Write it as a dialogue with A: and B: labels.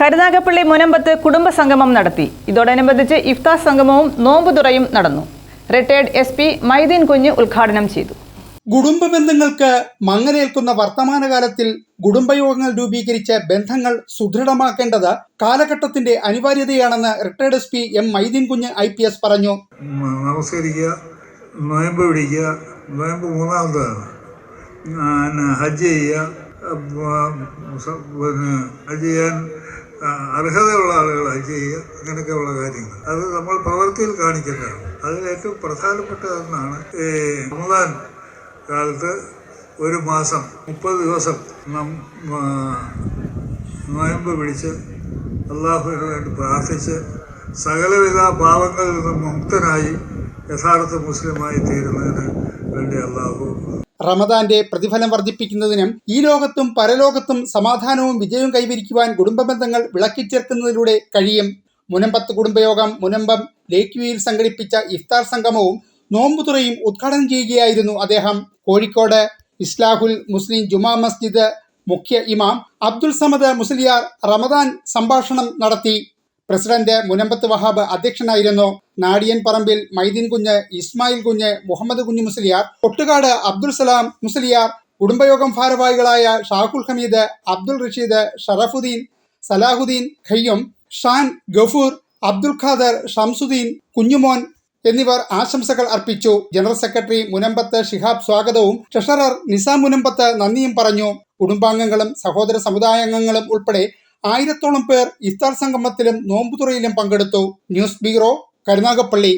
A: കരുനാഗപ്പള്ളി മുനമ്പത്ത് കുടുംബ സംഗമം നടത്തി. ഇതോടനുബന്ധിച്ച് ഇഫ്താർ സംഗമവും നോമ്പുതുറയും നടന്നു. റിട്ടയർഡ് എസ് പി മൈദീൻ കുഞ്ഞ് ഉദ്ഘാടനം ചെയ്തു.
B: കുടുംബ ബന്ധങ്ങൾക്ക് മങ്ങലേൽക്കുന്ന വർത്തമാനകാലത്തിൽ കുടുംബയോഗങ്ങൾ രൂപീകരിച്ച് ബന്ധങ്ങൾ സുദൃഢമാക്കേണ്ടത് കാലഘട്ടത്തിന്റെ അനിവാര്യതയാണെന്ന് retired S P M Maideen Kunju I P S പറഞ്ഞു.
C: നമസ്കരിക്കുക. നോയമ്പ് പിടിക്കുക. നോയമ്പ് മൂന്നാമതാണ് പിന്നെ ഹജ്ജ് ചെയ്യുക. ഹജ്ജ് ചെയ്യാൻ അർഹതയുള്ള ആളുകളായി ചെയ്യുക അങ്ങനെയൊക്കെയുള്ള കാര്യങ്ങൾ. അത് നമ്മൾ പ്രവൃത്തിയിൽ കാണിക്കേണ്ടതാണ്. അതിൽ ഏറ്റവും പ്രധാനപ്പെട്ടതെന്നാണ് ഈ റമദാൻ കാലത്ത് ഒരു മാസം മുപ്പത് ദിവസം നാം നോയമ്പ് പിടിച്ച് അള്ളാഹുവിന് വേണ്ടി പ്രാർത്ഥിച്ച് സകലവിധ പാവങ്ങളിൽ നിന്നും മുക്തനായി യഥാർത്ഥ മുസ്ലിമായി തീരുന്നതിന് വേണ്ടി അള്ളാഹു
B: റമദാന്റെ പ്രതിഫലം വർദ്ധിപ്പിക്കുന്നതിനും ഈ ലോകത്തും പരലോകത്തും സമാധാനവും വിജയവും കൈവരിക്കുവാൻ കുടുംബ ബന്ധങ്ങൾ വിളക്കിച്ചേർക്കുന്നതിലൂടെ കഴിയും. മുനമ്പത്ത് കുടുംബയോഗം മുനമ്പം ലേക്ക് വ്യൂയിൽ സംഘടിപ്പിച്ച ഇഫ്താർ സംഗമവും നോമ്പുതുറയും ഉദ്ഘാടനം ചെയ്യുകയായിരുന്നു അദ്ദേഹം. കോഴിക്കോട് ഇസ്ലാഹുൽ മുസ്ലിം ജുമാ മസ്ജിദ് മുഖ്യ ഇമാം അബ്ദുൽ സമദ് മുസ്ലിയാർ റമദാൻ സംഭാഷണം നടത്തി. പ്രസിഡന്റ് മുനമ്പത്ത് വഹാബ് അധ്യക്ഷനായിരുന്നു. നാടിയൻ പറമ്പിൽ മൈദീൻ കുഞ്ഞ് ഇസ്മായിൽ കുഞ്ഞ് മുഹമ്മദ് കുഞ്ഞ് മുസ്ലിയാർ കൊട്ടുകാട് അബ്ദുൽ സലാം മുസ്ലിയാർ കുടുംബയോഗം ഭാരവാഹികളായ ഷാഹുൽ ഹമീദ് അബ്ദുൽ റഷീദ് ഷറഫുദ്ദീൻ സലാഹുദ്ദീൻ ഖയ്യം ഷാൻ ഗഫൂർ അബ്ദുൽ ഖാദർ ഷംസുദ്ദീൻ കുഞ്ഞുമോൻ എന്നിവർ ആശംസകൾ അർപ്പിച്ചു. ജനറൽ സെക്രട്ടറി മുനമ്പത്ത് ഷിഹാബ് സ്വാഗതവും ട്രഷറർ നിസാം മുനമ്പത്ത് നന്ദിയും പറഞ്ഞു. കുടുംബാംഗങ്ങളും സഹോദര സമുദായാംഗങ്ങളും ഉൾപ്പെടെ ആയിരത്തോളം പേർ ഇഫ്താർ സംഗമത്തിലും നോമ്പുതുറയിലും പങ്കെടുത്തു. News bureau Karunagappally.